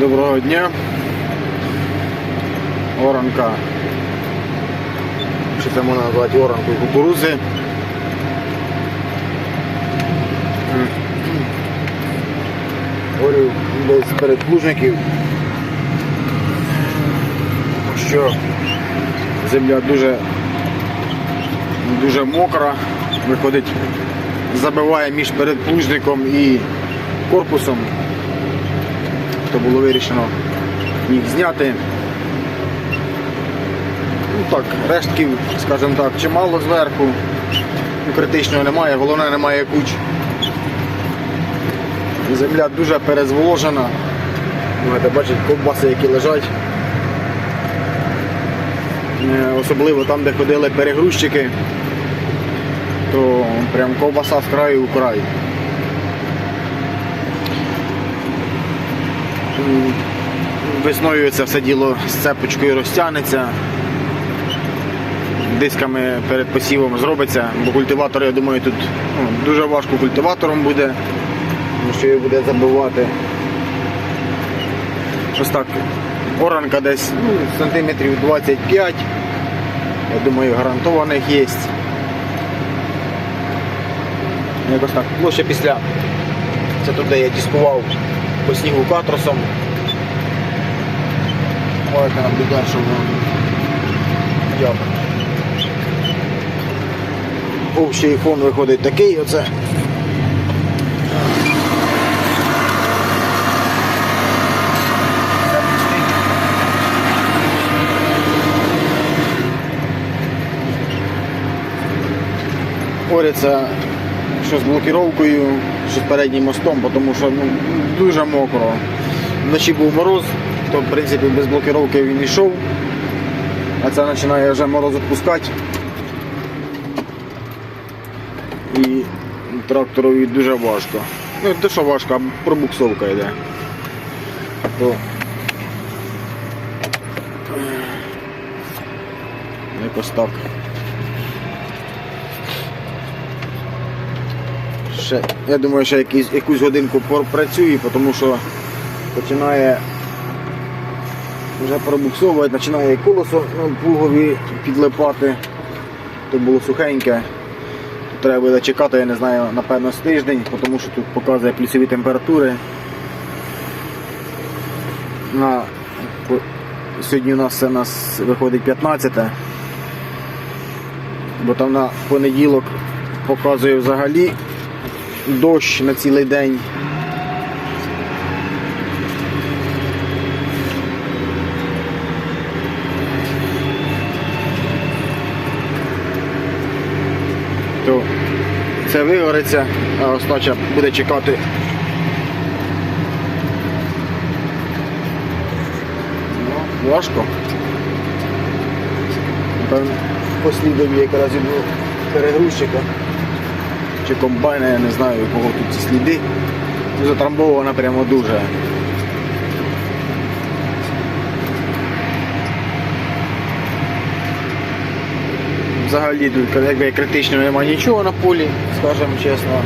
Доброго дня. Оранка. Що це можна назвати оранкою кукурузи. Говорю, без передплужників. Що земля дуже, дуже мокра, виходить, забиває між передплужником і корпусом то було вирішено їх зняти. Ну так, рештків, скажімо так, чимало зверху. Ну, критичного немає, головне немає куч. Земля дуже перезволожена. Можете бачити ковбаси, які лежать. Е, Особливо там, де ходили перегрузчики, то прям ковбаса з краю в край. Весною це все діло з цепочкою розтягнеться. Дисками перед посівом зробиться, бо культиватор, я думаю, тут ну, дуже важко культиватором буде, тому що його буде забивати. Ось так, оранка десь ну, сантиметрів 25, я думаю, гарантованих є. Якось так, площа після. Це туди я дискував по снігу катросом. Можете наблюдати, що воно як. Общий фон виходить такий оце. Борються що з блокіровкою, що з переднім мостом, тому що ну, дуже мокро. Вночі був мороз, то в принципі без блокіровки він йшов, а це починає вже мороз відпускати. І тракторові дуже важко. Ну, те, що важко, а пробуксовка йде. То... Якось так. Ще, я думаю, ще якісь, якусь годинку попрацює, тому що починає вже пробуксовувати, починає колесо на плугові підлипати. То було сухеньке. Тут треба буде чекати, я не знаю, напевно, з тиждень, тому що тут показує плюсові температури. На, сьогодні у нас це у нас виходить 15, бо там на понеділок показує взагалі дощ на цілий день. То це вигориться, а остача буде чекати. Ну, важко. Послідові якраз іду перегрузчика чи комбайна, я не знаю, у кого тут ці сліди. Затрамбована прямо дуже. Взагалі якби критичного немає нічого на полі, скажімо чесно.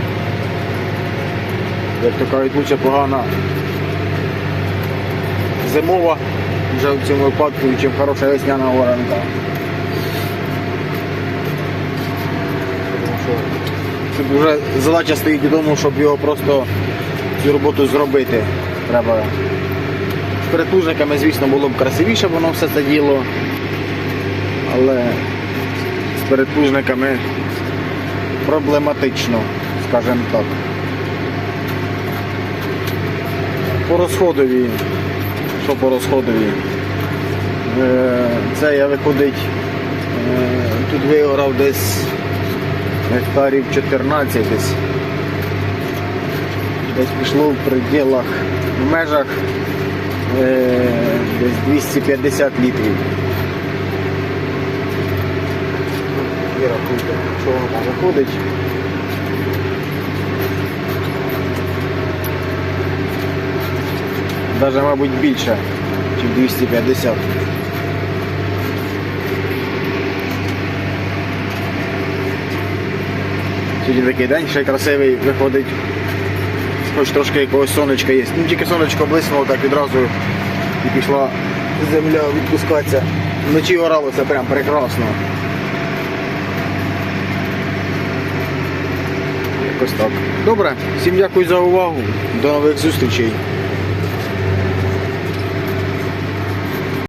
Як то кажуть, погана зимова вже в цьому випадку, ніж хороша весняна оранка. Тут вже задача стоїть у тому, щоб його просто цю роботу зробити. Треба. З перетужниками, звісно, було б красивіше воно все це діло. Але з перетужниками проблематично, скажімо так. По розходові. Що по розходові? Е, Це я виходить, е, тут вигорав десь гектарів 14 десь. Десь пішло в пределах, в межах е, десь 250 літрів. І рахуйте, що воно там виходить. Даже, мабуть, більше, ніж 250. Сьогодні такий день ще красивий виходить хоч трошки якогось сонечка є. Ну тільки сонечко блиснуло, так відразу і пішла земля відпускатися. Вночі орало це прям прекрасно. Якось так. Добре, всім дякую за увагу. До нових зустрічей.